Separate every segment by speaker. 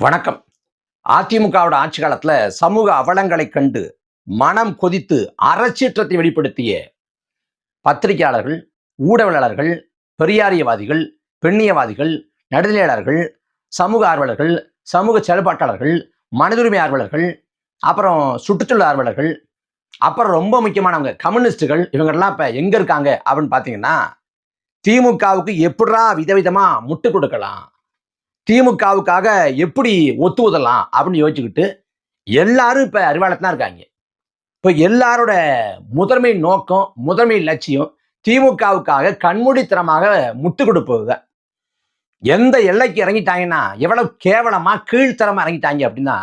Speaker 1: வணக்கம். அதிமுகவோட ஆட்சி காலத்துல சமூக அவலங்களை கண்டு மனம் கொதித்து அறச்சீற்றத்தை வெளிப்படுத்திய பத்திரிகையாளர்கள் ஊடகவியலாளர்கள் பெரியாரியவாதிகள் பெண்ணியவாதிகள் நடுநிலையாளர்கள் சமூக ஆர்வலர்கள் சமூக செயல்பாட்டாளர்கள் மனிதுரிமை ஆர்வலர்கள் அப்புறம் சுற்றுச்சூழல் ஆர்வலர்கள் அப்புறம் ரொம்ப முக்கியமானவங்க கம்யூனிஸ்டுகள் இவங்கெல்லாம் இப்போ எங்கே இருக்காங்க அப்படின்னு பார்த்தீங்கன்னா திமுகவுக்கு எப்படா விதவிதமா முட்டு கொடுக்கலாம். திமுகவுக்காக எப்படி ஒத்து ஊதலாம் அப்படின்னு யோசிச்சுக்கிட்டு எல்லாரும் இப்போ அறிவாளத்தான் தான் இருக்காங்க. இப்போ எல்லாரோட முதன்மை நோக்கம் முதன்மை லட்சியம் திமுகவுக்காக கண்மூடித்தனமாக முட்டு கொடுப்பது தான் எந்த எல்லைக்கு இறங்கிட்டாங்கன்னா எவ்வளவு கேவலமா கீழ்த்தரமா இறங்கிட்டாங்க அப்படின்னா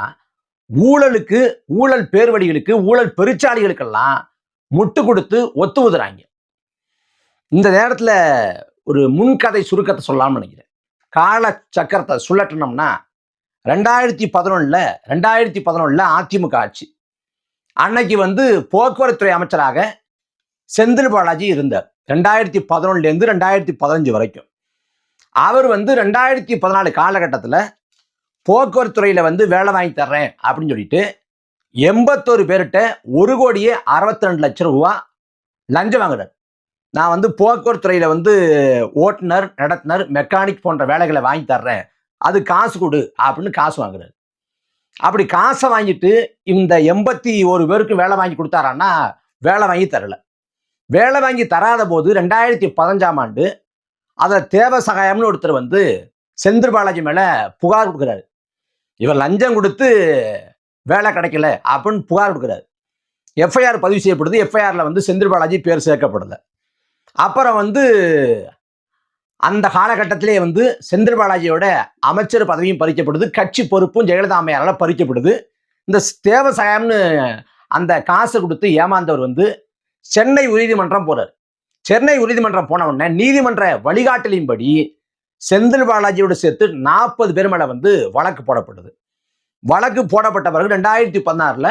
Speaker 1: ஊழலுக்கு ஊழல் பேர்வழிகளுக்கு ஊழல் பெருச்சாளிகளுக்கெல்லாம் முட்டு கொடுத்து ஒத்து ஊதுறாங்க இந்த நேரத்தில் ஒரு முன்கதை சுருக்கத்தை சொல்லலாம்னு நினைக்கிறேன். கால சக்கரத்தை சுழட்டணும்னா ரெண்டாயிரத்தி பதினொன்னுல ரெண்டாயிரத்தி பதினொன்னுல அதிமுக ஆட்சி. அன்னைக்கு வந்து போக்குவரத்துறை அமைச்சராக செந்தில் பாலாஜி இருந்தார். ரெண்டாயிரத்தி பதினொன்னுலேருந்து ரெண்டாயிரத்தி பதினஞ்சு வரைக்கும். அவர் வந்து ரெண்டாயிரத்தி பதினாலு காலகட்டத்தில் போக்குவரத்துறையில் வந்து வேலை வாங்கி தர்றேன் அப்படின்னு சொல்லிட்டு எண்பத்தோரு பேர்கிட்ட ஒரு கோடியே அறுபத்தி ரெண்டு லட்சம் ரூபா லஞ்சம் வாங்குறார். நான் வந்து போக்குவரத்துறையில் வந்து ஓட்டுநர் நடத்துனர் மெக்கானிக் போன்ற வேலைகளை வாங்கி தர்றேன். அது காசு கொடு அப்படின்னு காசு வாங்குறாரு. அப்படி காசை வாங்கிட்டு இந்த எண்பத்தி ஒரு பேருக்கு வேலை வாங்கி கொடுத்தாரான்னா வேலை வாங்கி தரல. வேலை வாங்கி தராத போது ரெண்டாயிரத்தி பதினஞ்சாம் ஆண்டு அதில் தேவ சகாயம்னு ஒருத்தர் வந்து செந்தில் பாலாஜி மேலே புகார் கொடுக்குறாரு. இவர் லஞ்சம் கொடுத்து வேலை கிடைக்கல அப்படின்னு புகார் கொடுக்குறாரு. எஃப்ஐஆர் பதிவு செய்யப்படுது. எஃப்ஐஆரில் வந்து செந்தில் பாலாஜி பேர் சேர்க்கப்படலை. அப்புறம் வந்து அந்த காலகட்டத்திலே வந்து செந்தில் பாலாஜியோட அமைச்சர் பதவியும் பறிக்கப்படுது கட்சி பொறுப்பும் ஜெயலலிதா அம்மையாரால் பறிக்கப்படுது. இந்த தேவசாயம்னு அந்த காசை கொடுத்து ஏமாந்தவர் வந்து சென்னை உயர்நீதிமன்றம் போறார். சென்னை உயர்நீதிமன்றம் போன உடனே நீதிமன்ற வழிகாட்டலின்படி செந்தில் பாலாஜியோடு சேர்த்து நாற்பது பேர் மேல வந்து வழக்கு போடப்படுது வழக்கு போடப்பட்ட பிறகு ரெண்டாயிரத்தி பதினாறுல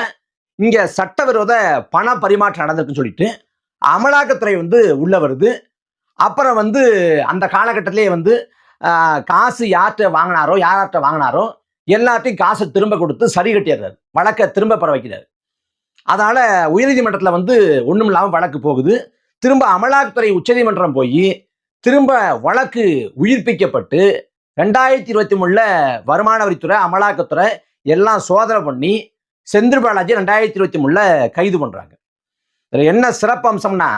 Speaker 1: இங்க சட்டவிரோத பண பரிமாற்றம் நடந்திருக்குன்னு சொல்லிட்டு அமலாக்கத்துறை வந்து உள்ள வருது. அப்புறம் வந்து அந்த காலகட்டத்திலே வந்து காசு யார்கிட்ட வாங்கினாரோ யார்கிட்ட வாங்கினாரோ எல்லாத்தையும் காசை திரும்ப கொடுத்து சரி கட்டிடுறாரு. வழக்கை திரும்ப பெற வைக்கிறார். அதனால உயர்நீதிமன்றத்தில் வந்து ஒன்றும் இல்லாமல் வழக்கு போகுது. திரும்ப அமலாக்கத்துறை உச்சநீதிமன்றம் போய் திரும்ப வழக்கு உயிர்ப்பிக்கப்பட்டு ரெண்டாயிரத்தி இருபத்தி மூணில் வருமான வரித்துறை அமலாக்கத்துறை எல்லாம் சோதனை பண்ணி செந்தில் பாலாஜி ரெண்டாயிரத்தி இருபத்தி மூணில் கைது பண்ணுறாங்க இதில் என்ன சிறப்பம்சம்னா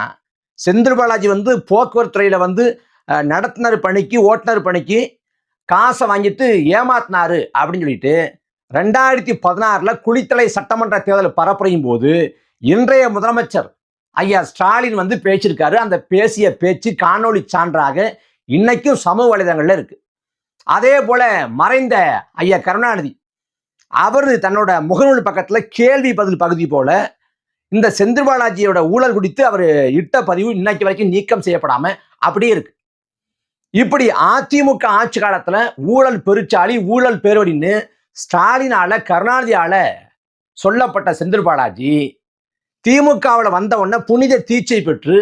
Speaker 1: செந்தில் பாலாஜி வந்து போக்குவரத்துறையில வந்து நடத்துனர் பணிக்கு ஓட்டுநர் பணிக்கு காசை வாங்கிட்டு ஏமாத்தினாரு அப்படின்னு சொல்லிட்டு ரெண்டாயிரத்தி பதினாறில் குளித்தலை சட்டமன்ற தேர்தல் பரப்புரையும் போது இன்றைய முதலமைச்சர் ஐயா ஸ்டாலின் வந்து பேச்சிருக்காரு அந்த பேசிய பேச்சு காணொளி சான்றாக இன்னைக்கும் சமூக வலைதளங்களில் இருக்கு. அதே போல மறைந்த ஐயா கருணாநிதி அவர் தன்னோட முகநூல் பக்கத்தில் கேள்வி பதில் பகுதி போல இந்த செந்தில் பாலாஜியோட ஊழல் குறித்து அவர் இட்ட பதிவு இன்னைக்கு வரைக்கும் நீக்கம் செய்யப்படாம அப்படியே இருக்கு. இப்படி அதிமுக ஆட்சி காலத்துல ஊழல் பெருச்சாளி ஊழல் பேரொடின்னு ஸ்டாலினால கருணாநிதியால சொல்லப்பட்ட செந்தில் பாலாஜி திமுகவில் வந்த உடனே புனித தீட்சை பெற்று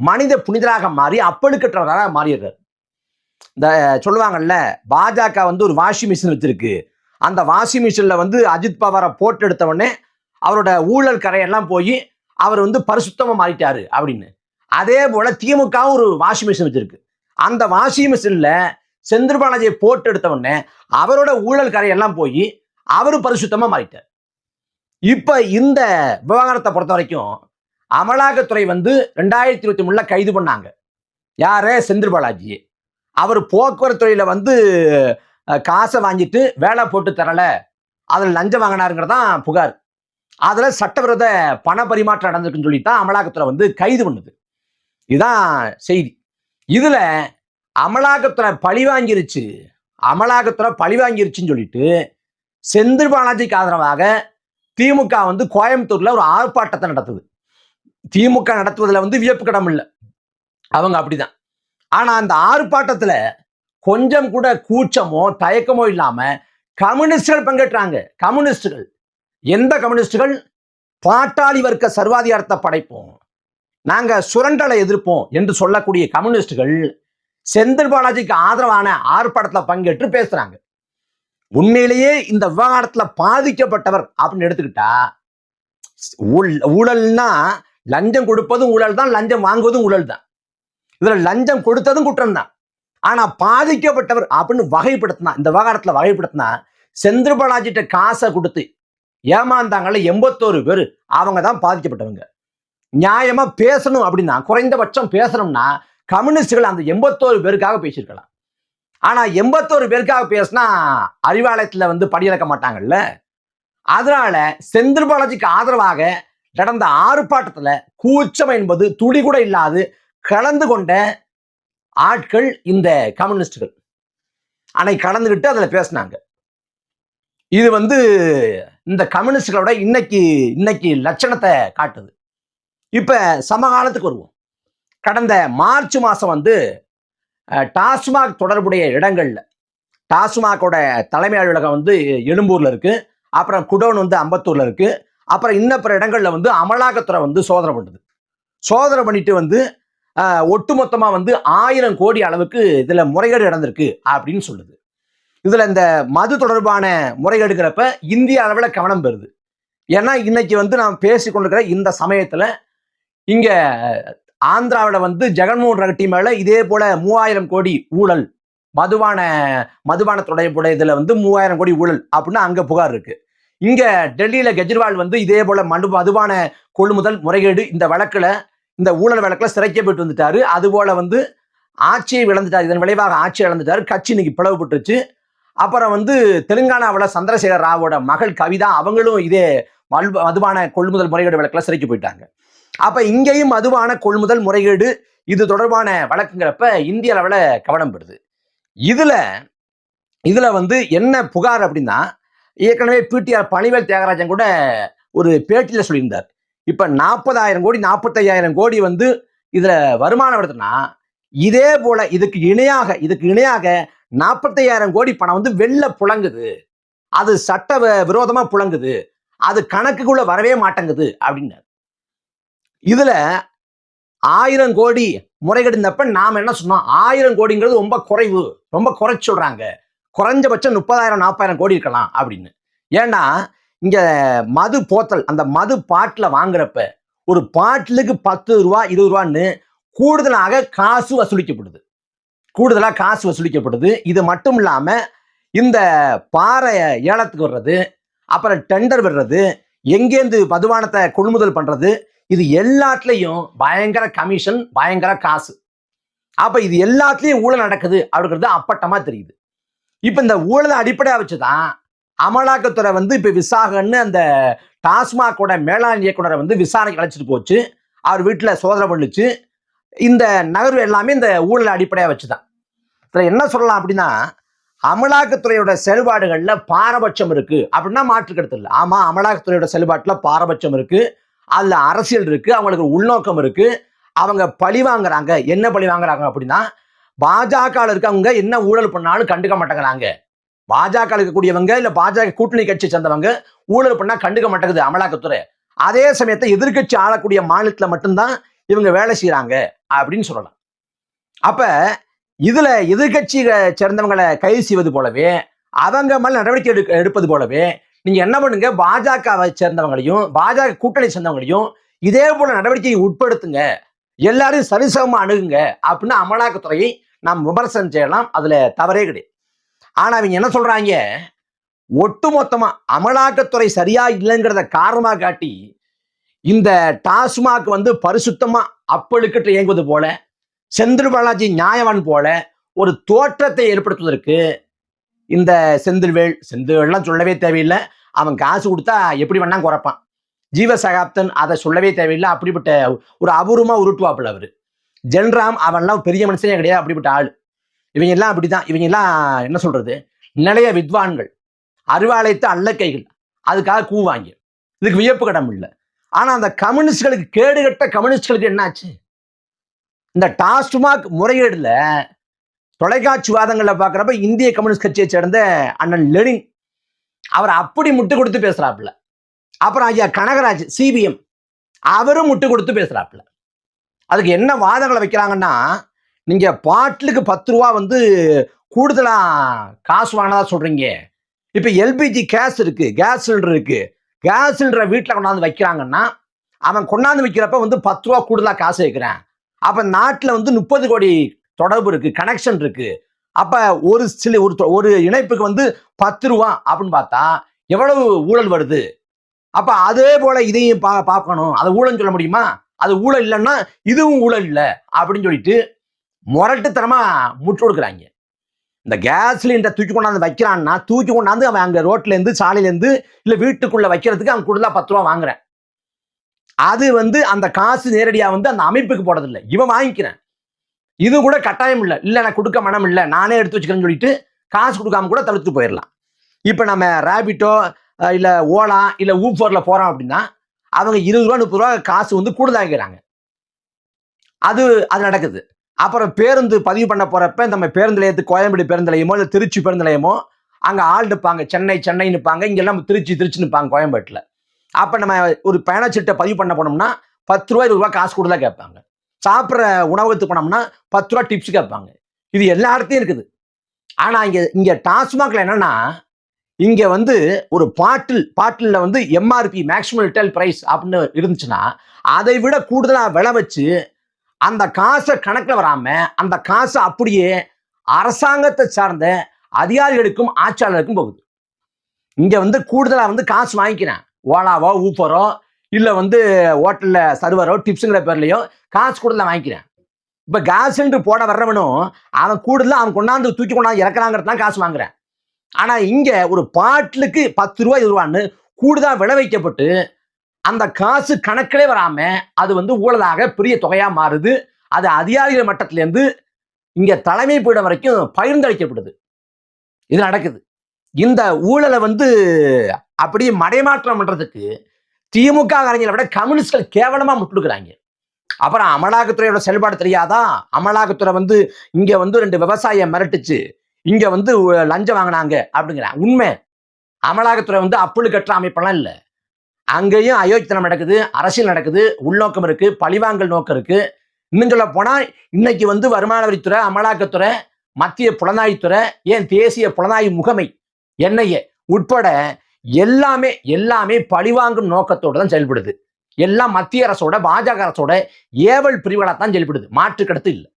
Speaker 1: மனித புனிதராக மாறி அப்பழுக்கற்றவராக மாறிடுறார். இந்த சொல்லுவாங்கல்ல பாஜக வந்து ஒரு வாஷிங் மிஷின் வச்சிருக்கு. அந்த வாஷிங் மிஷினில் வந்து அஜித் பவாரை போட்டு எடுத்த உடனே அவரோட ஊழல் கரையெல்லாம் போய் அவர் வந்து பரிசுத்தமாக மாறிட்டாரு அப்படின்னு. அதே போல திமுகவும் ஒரு வாஷிங் மிஷின் வச்சிருக்கு. அந்த வாஷிங் மிஷினில் செந்தில் பாலாஜியை போட்டு எடுத்த உடனே அவரோட ஊழல் கரையெல்லாம் போய் அவரு பரிசுத்தமாக மாறிட்டார். இப்போ இந்த விவகாரத்தை பொறுத்த வரைக்கும் அமலாக்கத்துறை வந்து ரெண்டாயிரத்தி இருபத்தி மூணுல கைது பண்ணாங்க. யாரே? செந்தில் பாலாஜி அவர் போக்குவரத்துறையில் வந்து காசை வாங்கிட்டு வேலை போட்டு தரலை. அதில் லஞ்சம் வாங்கினாருங்கிறதான் புகார். அதில் சட்டவிரோத பண பரிமாற்றம் நடந்திருக்குன்னு சொல்லி தான் அமலாக்கத்துறை வந்து கைது பண்ணுது. இதுதான் செய்தி. இதில் அமலாக்கத்துறை பழி வாங்கிருச்சு. அமலாக்கத்துறை பழி வாங்கிருச்சுன்னு சொல்லிட்டு செந்தில் பாலாஜிக்கு ஆதரவாக திமுக வந்து கோயம்புத்தூரில் ஒரு ஆர்ப்பாட்டத்தை நடத்துது. திமுக நடத்துவதில் வந்து வியப்பு கடம் இல்லை. அவங்க அப்படிதான். ஆனால் அந்த ஆர்ப்பாட்டத்தில் கொஞ்சம் கூட கூச்சமோ தயக்கமோ இல்லாமல் கம்யூனிஸ்டுகள் பங்கேற்றாங்க. கம்யூனிஸ்டுகள். எந்த கம்யூனிஸ்டுகள்? பாட்டாளி வர்க்க சர்வாதிகாரத்தை படைப்போம். நாங்க சுரண்டலை எதிர்ப்போம் என்று சொல்லக்கூடிய கம்யூனிஸ்டுகள் செந்தில் பாலாஜிக்கு ஆதரவான ஆர்ப்பாட்டத்தில் பங்கேற்று பேசுறாங்க. உண்மையிலேயே இந்த விவகாரத்துல பாதிக்கப்பட்டவர் அப்படின்னு எடுத்துக்கிட்டா ஊழ்- ஊழல்னா லஞ்சம் கொடுப்பதும் ஊழல் தான் லஞ்சம் வாங்குவதும் ஊழல் தான் இதுல லஞ்சம் கொடுத்ததும் குற்றம் தான் ஆனா பாதிக்கப்பட்டவர் அப்படின்னு வகைப்படுத்தினா இந்த விவகாரத்துல வகைப்படுத்தினா செந்தில் பாலாஜிட்ட காசை கொடுத்து ஏமாந்தாங்கல்ல எண்பத்தோரு பேர். அவங்க தான் பாதிக்கப்பட்டவங்க. நியாயமா பேசணும் அப்படின்னா குறைந்தபட்சம் பேசணும்னா கம்யூனிஸ்டுகள் அந்த எண்பத்தோரு பேருக்காக பேசியிருக்கலாம். ஆனா எண்பத்தோரு பேருக்காக பேசினா அறிவாலயத்துல வந்து படியிறக்க மாட்டாங்கல்ல. அதனால செந்தில் பாலாஜிக்கு ஆதரவாக நடந்த ஆர்ப்பாட்டத்துல கூச்சம் என்பது துளி கூட இல்லாது கலந்து கொண்ட ஆட்கள் இந்த கம்யூனிஸ்டுகள். அன்னைக்கு கலந்துக்கிட்டு அதுல பேசினாங்க. இது வந்து இந்த கம்யூனிஸ்டுகளோட இன்னைக்கு இன்னைக்கு லட்சணத்தை காட்டுது. இப்போ சமகாலத்துக்கு வருவோம். கடந்த மார்ச் மாதம் வந்து டாஸ்மாக் தொடர்புடைய இடங்களில் டாஸ்மாகோட தலைமை அலுவலகம் வந்து எழும்பூரில் இருக்குது அப்புறம் குடோன் வந்து அம்பத்தூரில் இருக்குது அப்புறம் இன்ன பிற இடங்களில் வந்து அமலாக்கத்துறை வந்து சோதனை பண்ணுது. சோதனை பண்ணிட்டு வந்து ஒட்டுமொத்தமாக வந்து ஆயிரம் கோடி அளவுக்கு இதில் முறைகேடு நடந்திருக்கு அப்படின்னு சொல்லுது. இதுல இந்த மது தொடர்பான முறைகேடுங்கிறப்ப இந்திய அளவில் கவனம் பெறுது. ஏன்னா இன்னைக்கு வந்து நாம் பேசி கொண்டிருக்கிற இந்த சமயத்துல இங்க ஆந்திராவில் வந்து ஜெகன்மோகன் ரெட்டி மேல இதே போல மூவாயிரம் கோடி ஊழல் மதுபான மதுபான தொடர்புடைய இதுல வந்து மூவாயிரம் கோடி ஊழல் அப்படின்னு அங்க புகார் இருக்கு. இங்க டெல்லியில கெஜ்ரிவால் வந்து இதே போல மனு மதுவான கொள்முதல் முறைகேடு இந்த வழக்குல இந்த ஊழல் வழக்குல சிறைக்கப்பட்டு வந்துட்டாரு. அது போல வந்து ஆட்சியை இழந்துட்டார். இதன் விளைவாக ஆட்சி இழந்துட்டார். கட்சி இன்னைக்கு பிளவுபட்டுருச்சு. அப்புறம் வந்து தெலுங்கானாவில் சந்திரசேகர் ராவோட மகள் கவிதா அவங்களும் இதே மல் மதுபான கொள்முதல் முறைகேடு வழக்கில் சிறைக்கு போயிட்டாங்க. அப்போ இங்கேயும் மதுபான கொள்முதல் முறைகேடு இது தொடர்பான வழக்குங்கிறப்ப இந்திய அளவில் கவனம் பெறுது. இதில் இதில் வந்து என்ன புகார் அப்படின்னா ஏற்கனவே பிடிஆர் பணிவேல் தியாகராஜன் கூட ஒரு பேட்டியில் சொல்லியிருந்தார். இப்போ நாற்பதாயிரம் கோடி நாற்பத்தையாயிரம் கோடி வந்து இதில் வருமானம் வருதுன்னா இதே போல இதுக்கு இணையாக இதுக்கு இணையாக நாற்பத்தையாயிரம் கோடி பணம் வந்து வெளில புழங்குது. அது சட்ட வி- விரோதமா புழங்குது. அது கணக்குக்குள்ள வரவே மாட்டேங்குது அப்படின்னாரு. இதுல ஆயிரம் கோடி முறைகேடுனப்ப நாம் என்ன சொன்னோம்? ஆயிரம் கோடிங்கிறது ரொம்ப குறைவு ரொம்ப குறைச்சு சொல்றாங்க. குறைஞ்சபட்சம் முப்பதாயிரம் நாற்பதாயிரம் கோடி இருக்கலாம் அப்படின்னு. ஏன்னா இங்க மது போத்தல் அந்த மது பாட்டில் வாங்குறப்ப ஒரு பாட்டிலுக்கு பத்து ரூபா இருபது ரூபான்னு கூடுதலாக காசு வசூலிக்கப்படுது. கூடுதலாக காசு வசூலிக்கப்படுது. இது மட்டும் இல்லாமல் இந்த பாறை ஏலத்துக்கு வர்றது அப்புறம் டெண்டர் விடுறது எங்கேருந்து மதுவானத்தை கொள்முதல் பண்ணுறது இது எல்லாத்துலேயும் பயங்கர கமிஷன் பயங்கர காசு. அப்போ இது எல்லாத்துலேயும் ஊழல் நடக்குது அப்படிங்கிறது அப்பட்டமாக தெரியுது. இப்போ இந்த ஊழலை அடிப்படையாக வச்சு தான் அமலாக்கத்துறை வந்து இப்போ விசாகன்னு அந்த டாஸ்மாகோட மேலாண் இயக்குனரை வந்து விசாரணைக்கு அழைச்சிட்டு போச்சு. அவர் வீட்டில் சோதனை பண்ணிச்சு. இந்த நகர்வு எல்லாமே இந்த ஊழல் அடிப்படையாக வச்சு தான் இதில் என்ன சொல்லலாம் அப்படின்னா அமலாக்கத்துறையோட செயல்பாடுகளில் பாரபட்சம் இருக்குது அப்படின்னா மாற்று இல்லை. ஆமாம் அமலாக்கத்துறையோட செயல்பாட்டில் பாரபட்சம் இருக்குது அதில் அரசியல் இருக்குது அவங்களுக்கு உள்நோக்கம் இருக்குது அவங்க பழி வாங்குறாங்க. என்ன பழி வாங்குறாங்க அப்படின்னா பாஜகவில் இருக்கவங்க என்ன ஊழல் பண்ணாலும் கண்டுக்க மாட்டேங்கிறாங்க. பாஜக இருக்கக்கூடியவங்க இல்லை பாஜக கூட்டணி கட்சி சேர்ந்தவங்க ஊழல் பண்ணால் கண்டுக்க மாட்டேங்குது அமலாக்கத்துறை. அதே சமயத்தை எதிர்க்கட்சி ஆளக்கூடிய மாநிலத்தில் மட்டும்தான் இவங்க வேலை செய்கிறாங்க அப்படின்னு சொல்லலாம். அப்ப இதுல எதிர்கட்சியை சேர்ந்தவங்களை கைது செய்வது போலவே அவங்க மேல நடவடிக்கை எடுக்க எடுப்பது போலவே நீங்க என்ன பண்ணுங்க பாஜகவை சேர்ந்தவங்களையும் பாஜக கூட்டணி சேர்ந்தவங்களையும் இதே போல நடவடிக்கையை உட்படுத்துங்க. எல்லாரும் சரிசமமா அணுகுங்க அப்படின்னு அமலாக்கத்துறையை நாம் விமர்சனம் செய்யலாம். அதுல தவறே கிடையாது. ஆனா அவங்க என்ன சொல்றாங்க? ஒட்டுமொத்தமா அமலாக்கத்துறை சரியா இல்லைங்கிறத காரணமா காட்டி இந்த டாஸ்மாக் வந்து பரிசுத்தமா அப்பழுக்கிட்டு இயங்குவது போல செந்தில் பாலாஜி நியாயவான் போல ஒரு தோற்றத்தை ஏற்படுத்துவதற்கு இந்த செந்தில்வேல் செந்தில்வேல்லாம் சொல்லவே தேவையில்லை. அவன் காசு கொடுத்தா எப்படி வேணா குறைப்பான். ஜீவ சகாப்தன் அதை சொல்லவே தேவையில்லை. அப்படிப்பட்ட ஒரு அபூர்வமா உருட்டுவாப்புல அவரு. ஜென்ராம் அவன்லாம் பெரிய மனுஷனே கிடையாது. அப்படிப்பட்ட ஆள். இவங்க எல்லாம் அப்படிதான் இவங்க எல்லாம் என்ன சொல்றது? நிலைய வித்வான்கள். அறிவாலயத்து அல்லக்கைகள். அதுக்காக கூவாங்க இதுக்கு வியப்பு கடம் இல்லை. ஆனால் அந்த கம்யூனிஸ்டுகளுக்கு கேடுகட்ட கம்யூனிஸ்டுகளுக்கு என்னாச்சு? இந்த டாஸ்மாக் முறையீடில் தொலைக்காட்சி வாதங்களை பார்க்குறப்ப இந்திய கம்யூனிஸ்ட் கட்சியை சேர்ந்த அண்ணன் லெனின் அவர் அப்படி முட்டு கொடுத்து பேசுகிறாப்புல அப்புறம் ஐயா கனகராஜ் சிபிஎம் அவரும் முட்டு கொடுத்து பேசுகிறாப்புல அதுக்கு என்ன வாதங்களை வைக்கிறாங்கன்னா நீங்கள் பாட்டிலுக்கு பத்து ரூபா வந்து கூடுதலாக காசு வாங்கினதா சொல்கிறீங்க இப்போ எல்பிஜி கேஸ் இருக்குது கேஸ் சிலிண்டர் இருக்குது கேஸ் சிலிண்டரை வீட்டில் கொண்டாந்து வைக்கிறாங்கன்னா அவன் கொண்டாந்து வைக்கிறப்ப வந்து பத்து ரூபா கூடுதலாக காசு வைக்கிறான். அப்போ நாட்டில் வந்து முப்பது கோடி தொடர்பு இருக்குது கனெக்ஷன் இருக்குது அப்போ ஒரு சில ஒரு தொ- ஒரு இணைப்புக்கு வந்து பத்து ரூபா அப்படின்னு பார்த்தா எவ்வளவு ஊழல் வருது? அப்போ அதே போல் இதையும் பா பார்க்கணும். அதை ஊழல் சொல்ல முடியுமா? அது ஊழல் இல்லைன்னா இதுவும் ஊழல் இல்லை அப்படின்னு சொல்லிட்டு முரட்டுத்தனமாக முற்று கொடுக்குறாங்க இந்த கேஸ் சிலிண்டரை தூக்கி கொண்டாந்து வைக்கிறான்னா தூக்கி கொண்டாந்து அவன் அங்கே ரோட்லேருந்து சாலையிலேருந்து இல்லை வீட்டுக்குள்ளே வீட்டுக்குள்ள வைக்கிறதுக்கு அவன் கொடுத்தா பத்து ரூபா வாங்குறேன். அது வந்து அந்த காசு நேரடியாக வந்து அந்த அமைப்புக்கு போடுறதில்லை இவன் வாங்கிக்கிறேன். இது கூட கட்டாயம் இல்லை. இல்லை நான் கொடுக்க மனம் இல்லை. நானே எடுத்து வச்சுக்கிறேன்னு சொல்லிட்டு காசு கொடுக்காம கூட தவிர்த்து போயிடலாம் இப்போ நம்ம ரேபிட்டோ இல்லை ஓலா இல்லை ஊஃபோரில் போகிறோம் அப்படின்னா அவங்க இருபது ரூபா முப்பது ரூபா காசு வந்து கூடுதலாகிறாங்க அது அது நடக்குது. அப்புறம் பேருந்து பதிவு பண்ண போகிறப்ப நம்ம பேருந்து நிலையத்து கோயம்பேடு பேருந்து நிலையமோ இல்லை திருச்சி பேருந்து நிலையமோ அங்கே ஆள் நிற்பாங்க சென்னை சென்னை நிற்பாங்க இங்கெல்லாம் திருச்சி திருச்சி நிற்பாங்க கோயம்பேட்டில். அப்போ நம்ம ஒரு பயணச்சீட்டை பதிவு பண்ண போனோம்னா பத்து ரூபா இருபது ரூபா காசு கொடுத்தா கேட்பாங்க. சாப்பிட்ற உணவகத்துக்கு போனோம்னா பத்து ரூபா டிப்ஸ் கேட்பாங்க. இது எல்லா இடத்தையும் இருக்குது. ஆனால் இங்கே இங்கே டாஸ்மாகில் என்னென்னா இங்கே வந்து ஒரு பாட்டில் பாட்டிலில் வந்து எம்ஆர்பி மேக்ஸிமம் ரிட்டைல் ப்ரைஸ் அப்படின்னு இருந்துச்சுன்னா அதை விட கூடுதலாக விலை வச்சு அந்த காசை கணக்கில் வராமல் அந்த காசை அப்படியே அரசாங்கத்தை சார்ந்த அதிகாரிகளுக்கும் ஆட்சியாளருக்கும் போகுது. இங்கே வந்து கூடுதலாக வந்து காசு வாங்கிக்கிறேன். ஓலாவோ ஊப்பரோ இல்லை வந்து ஹோட்டலில் சர்வரோ டிப்ஸுங்கிற பேர்லையோ காசு கூடுதலாக வாங்கிக்கிறேன். இப்போ கேஸ் சிலிண்டர் போட வர்றவனும் அவன் கூடுதலாக அவன் கொண்டாந்து தூக்கி கொண்டாந்து இறக்குறாங்கிறது தான் காசு வாங்குறேன். ஆனால் இங்கே ஒரு பாட்டிலுக்கு பத்து ரூபா இருபது ரூபான்னு கூடுதலாக விளை வைக்கப்பட்டு அந்த காசு கணக்கிலே வராம அது வந்து ஊழலாக பெரிய தொகையா மாறுது. அது அதிகாரிகள் மட்டத்திலேருந்து இங்க தலைமை பீடம் வரைக்கும் பகிர்ந்தளிக்கப்படுது. இது நடக்குது. இந்த ஊழலை வந்து அப்படியே மடைமாற்றம் பண்றதுக்கு திமுக அறிஞர்களை விட கம்யூனிஸ்ட்கள் கேவலமா முட்டுடுக்குறாங்க. அப்புறம் அமலாக்கத்துறையோட செயல்பாடு தெரியாதா? அமலாக்கத்துறை வந்து இங்க வந்து ரெண்டு விவசாயியை மிரட்டுச்சு. இங்க வந்து லஞ்சம் வாங்கினாங்க அப்படிங்கிறாங்க உண்மை. அமலாக்கத்துறை வந்து அப்புழு கட்டுற அமைப்பெல்லாம் இல்லை. அங்கேயும் அயோக்கியத்தனம் நடக்குது அரசியல் நடக்குது உள்நோக்கம் இருக்கு பழிவாங்கல் நோக்கம் இருக்கு. இன்னும் சொல்ல போனால் இன்னைக்கு வந்து வருமான வரித்துறை அமலாக்கத்துறை மத்திய புலனாய்வுத்துறை ஏன் தேசிய புலனாய்வு முகமை என்ஐஏ உட்பட எல்லாமே எல்லாமே பழிவாங்கும் நோக்கத்தோடு தான் செயல்படுது. எல்லாம் மத்திய அரசோட பாஜக அரசோட ஏவல் பிரிவுகளாக தான் செயல்படுது. மாற்று கடத்து இல்லை.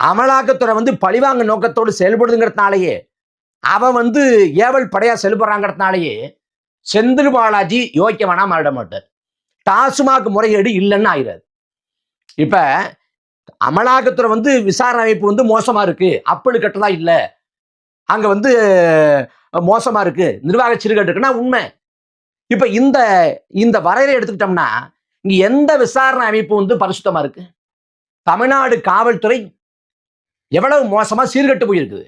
Speaker 1: அமலாக்கத்துறை வந்து பழிவாங்கும் நோக்கத்தோடு செயல்படுதுங்கிறதுனாலேயே அவன் வந்து ஏவல் படையா செயல்படுறாங்கிறதுனாலேயே செந்தில் பாலாஜி யோக்கியமானா மாறிட மாட்டார். டாஸ்மாக் முறைகேடு இல்லைன்னு ஆயிடாது இப்ப அமலாக்கத்துறை வந்து விசாரணை அமைப்பு வந்து மோசமா இருக்கு. அப்படி கட்டதா இல்லை. அங்க வந்து மோசமா இருக்கு. நிர்வாக சிறுகட்டு இருக்குன்னா உண்மை. இப்ப இந்த இந்த வரையறை எடுத்துக்கிட்டோம்னா இங்க எந்த விசாரணை அமைப்பு வந்து பரிசுத்தமா இருக்கு? தமிழ்நாடு காவல்துறை எவ்வளவு மோசமா சீர்கட்டு போயிருக்குது?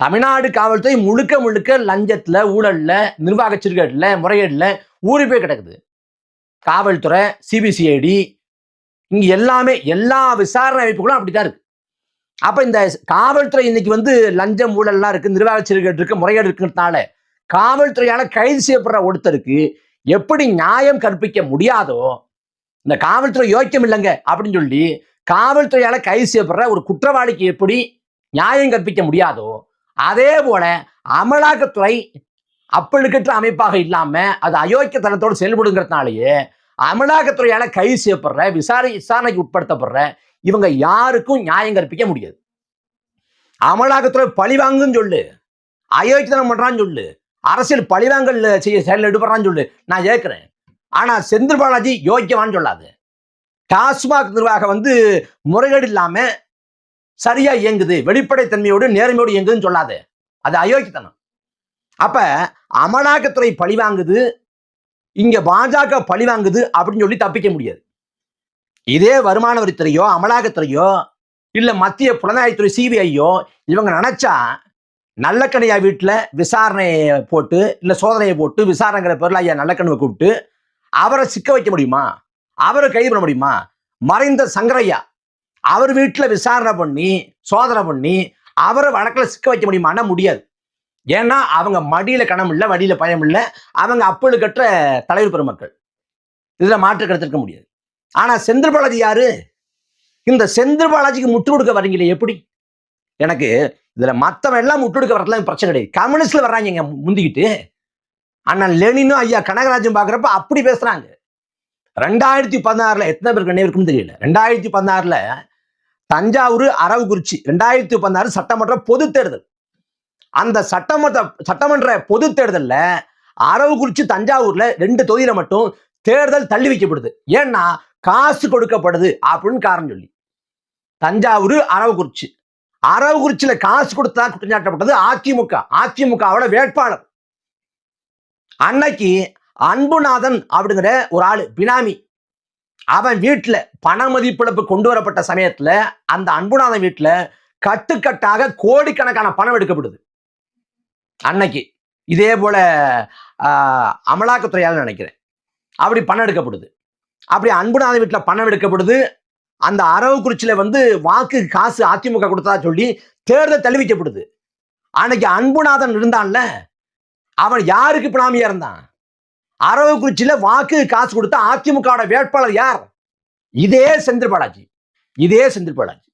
Speaker 1: தமிழ்நாடு காவல்துறை முழுக்க முழுக்க லஞ்சத்துல ஊழல்ல நிர்வாக சிறுகேடுல முறைகேடுல ஊறி போய் கிடக்குது. காவல்துறை சிபிசிஐடி இங்க எல்லாமே எல்லா விசாரணை அமைப்புகளும் அப்படித்தான் இருக்கு. அப்ப இந்த காவல்துறை இன்னைக்கு வந்து லஞ்சம் ஊழல்லாம் இருக்கு நிர்வாக சீர்கேடு இருக்கு முறைகேடு இருக்கிறதுனால காவல்துறையால கைது செய்யப்படுற ஒருத்தருக்கு எப்படி நியாயம் கற்பிக்க முடியாதோ இந்த காவல்துறை யோக்கியம் இல்லைங்க அப்படின்னு சொல்லி காவல்துறையால கைது செய்யப்படுற ஒரு குற்றவாளிக்கு எப்படி நியாயம் கற்பிக்க முடியாதோ அதே போல அமலாக்கத்துறை அப்பழுக்கற்ற அமைப்பாக இல்லாம அது அயோக்கியத்தனத்தோடு செயல்படுங்கிறதுனாலேயே அமலாக்கத்துறையால கைது செய்யப்படுற விசாரணை விசாரணைக்கு உட்படுத்தப்படுற இவங்க யாருக்கும் நியாயம் கற்பிக்க முடியாது. அமலாக்கத்துறை பழிவாங்குன்னு சொல்லு அயோக்கியத்தனம் பண்றான்னு சொல்லு அரசியல் பழிவாங்கல் செய்ய செயல் ஈடுபடுறான்னு சொல்லு நான் ஏற்கிறேன் ஆனா செந்தில் பாலாஜி யோக்கியவான்னு சொல்லாது. டாஸ்மாக் நிர்வாகம் வந்து முறைகேடு இல்லாம சரியா இயங்குது. வெளிப்படைத்தன்மையோடு நேர்மையோடு இயங்குதுன்னு சொல்லாது. அது அயோக்கியத்தனம். அப்ப அமலாக்கத்துறை பழி வாங்குது. இங்க பாஜக பழி வாங்குது அப்படின்னு சொல்லி தப்பிக்க முடியாது. இதே வருமான வரித்துறையோ அமலாக்கத்துறையோ இல்ல மத்திய புலனாய்வுத்துறை சிபிஐயோ இவங்க நினைச்சா நல்லக்கண்ணையா வீட்டுல விசாரணையை போட்டு இல்ல சோதனையை போட்டு விசாரணைங்கிற பேர்ல ஐயா நல்லக்கண்ணுவை கூப்பிட்டு அவரை சிக்க வைக்க முடியுமா? அவரை கைது பண்ண முடியுமா? மறைந்த சங்கரையா அவர் வீட்டில் விசாரணை பண்ணி சோதனை பண்ணி அவரை வழக்கில் சிக்க வைக்க முடியுமானா முடியாது. ஏன்னா அவங்க மடியில் கணம் இல்லை வடியில் பயம் இல்லை. அவங்க அப்பொழுது கற்ற தலைவர் பெருமக்கள். இதில் மாற்று கருத்திருக்க முடியாது. ஆனால் செந்தில் பாலாஜி யாரு? இந்த செந்தில் பாலாஜிக்கு முட்டு கொடுக்க வரீங்களே எப்படி? எனக்கு இதில் மற்றவன் எல்லாம் முட்டுடுக்க வரதுலாம் பிரச்சனை கிடையாது. கம்யூனிஸ்டில் வர்றாங்க முந்திக்கிட்டு. அண்ணன் லெனினும் ஐயா கனகராஜன் பார்க்குறப்ப அப்படி பேசுகிறாங்க ரெண்டாயிரத்தி பதினாறில் எத்தனை பேருக்கு நினைவு இருக்குன்னு தெரியல. ரெண்டாயிரத்தி பதினாறில் தஞ்சாவூர் அரவக்குறிச்சி ரெண்டாயிரத்தி பதினாறு சட்டமன்ற பொது தேர்தல். அந்த சட்டமன்ற சட்டமன்ற பொது தேர்தல்ல அரவக்குறிச்சி தஞ்சாவூர்ல ரெண்டு தொகுதியில மட்டும் தேர்தல் தள்ளி வைக்கப்படுது. ஏன்னா காசு கொடுக்கப்படுது அப்படின்னு காரணம் சொல்லி. தஞ்சாவூர் அரவக்குறிச்சி. அரவக்குறிச்சியில காசு கொடுத்தா குற்றஞ்சாட்டப்பட்டது அதிமுக. அதிமுகவோட வேட்பாளர். அன்னைக்கு அன்புநாதன் அப்படிங்கிற ஒரு ஆளு பினாமி அவன் வீட்டில் பண மதிப்பிழப்பு கொண்டு வரப்பட்ட சமயத்தில் அந்த அன்புநாதன் வீட்டில் கட்டுக்கட்டாக கோடிக்கணக்கான பணம் எடுக்கப்படுது. அன்னைக்கு. இதே போல அமலாக்கத்துறையால் நினைக்கிறேன். அப்படி பணம் எடுக்கப்படுது. அப்படி அன்புநாதன் வீட்டில் பணம் எடுக்கப்படுது. அந்த அரவக்குறிச்சியில் வந்து வாக்கு காசு அதிமுக கொடுத்ததா சொல்லி தேர்தல் தள்ளி வைக்கப்படுது அன்னைக்கு அன்புநாதன் இருந்தான்ல. அவன் யாருக்கு பினாமியா இருந்தான்? அரவக்குறிச்சியில வாக்கு காசு கொடுத்த அதிமுகவோட வேட்பாளர் யார்? இதே செந்தில் பாலாஜி. இதே செந்தில் பாலாஜி.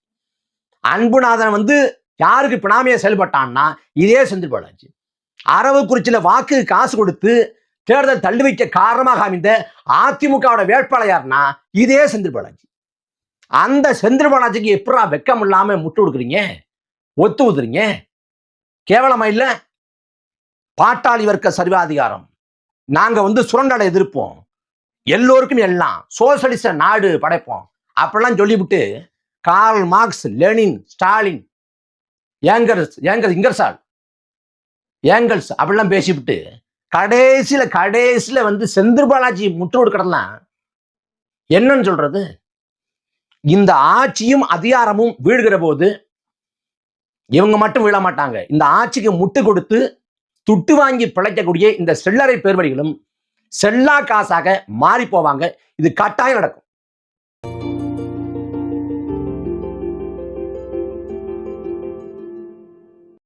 Speaker 1: அன்புநாதன் வந்து யாருக்கு பினாமியா செயல்பட்டான்னா இதே செந்தில் பாலாஜி. அரவக்குறிச்சியில வாக்கு காசு கொடுத்து தேர்தல் தள்ளி வைக்க காரணமாக அமைந்த அதிமுகவோட வேட்பாளர் யாருன்னா இதே செந்தில் பாலாஜி. அந்த செந்தில் பாலாஜிக்கு எப்படா வெக்கம் இல்லாம முட்டு கொடுக்குறீங்க? ஒத்து ஊதுறீங்க கேவலமா இல்ல? பாட்டாளி வர்க்க சர்வாதிகாரம். நாங்க வந்து சுரண்டலை எதிர்ப்போம். எல்லோருக்கும் எல்லாம் சோசலிச நாடு படைப்போம். அப்படிலாம் சொல்லிவிட்டு கார்ல் மார்க்ஸ் லெனின் ஸ்டாலின் ஏங்கர்ஸ் ஏங்கர் இங்கர்சால் ஏங்கல்ஸ் அப்படிலாம் பேசிவிட்டு கடைசியில கடைசியில வந்து செந்தில் பாலாஜி முட்டு கொடுக்கறதுலாம் என்னன்னு சொல்றது? இந்த ஆட்சியும் அதிகாரமும் வீழ்கிற போது இவங்க மட்டும் விழ மாட்டாங்க. இந்த ஆட்சிக்கு முட்டு கொடுத்து துட்டு வாங்கி பிழைக்கக்கூடிய இந்த செல்லறை பேர்வழிகளும் செல்லா காசாக மாறி போவாங்க. இது கட்டாயம் நடக்கும்.